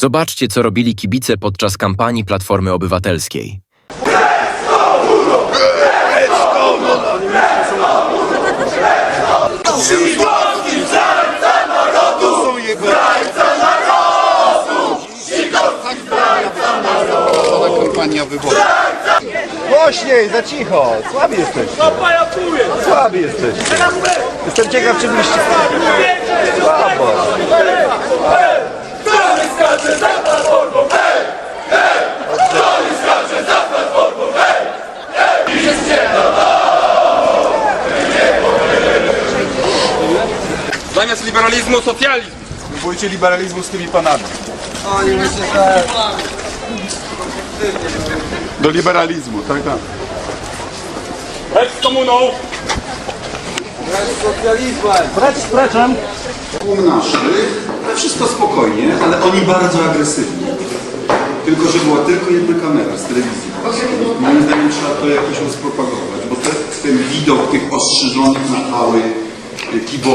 Zobaczcie, co robili kibice podczas kampanii Platformy Obywatelskiej. kampania wyborcza. Głośniej, za cicho, słabi jesteś. Słabi jesteś. Jestem ciekaw, czy byście... Zamiast liberalizmu socjalizm. Próbujcie liberalizmu z tymi panami. Do liberalizmu, tak, tak. Precz z komuną. Tłum naszych, wszystko spokojnie, ale oni bardzo agresywni. Tylko, że była tylko jedna kamera z telewizji. Moim zdaniem trzeba to jakoś rozpropagować, bo te, ten widok tych ostrzyżonych na hały, kibo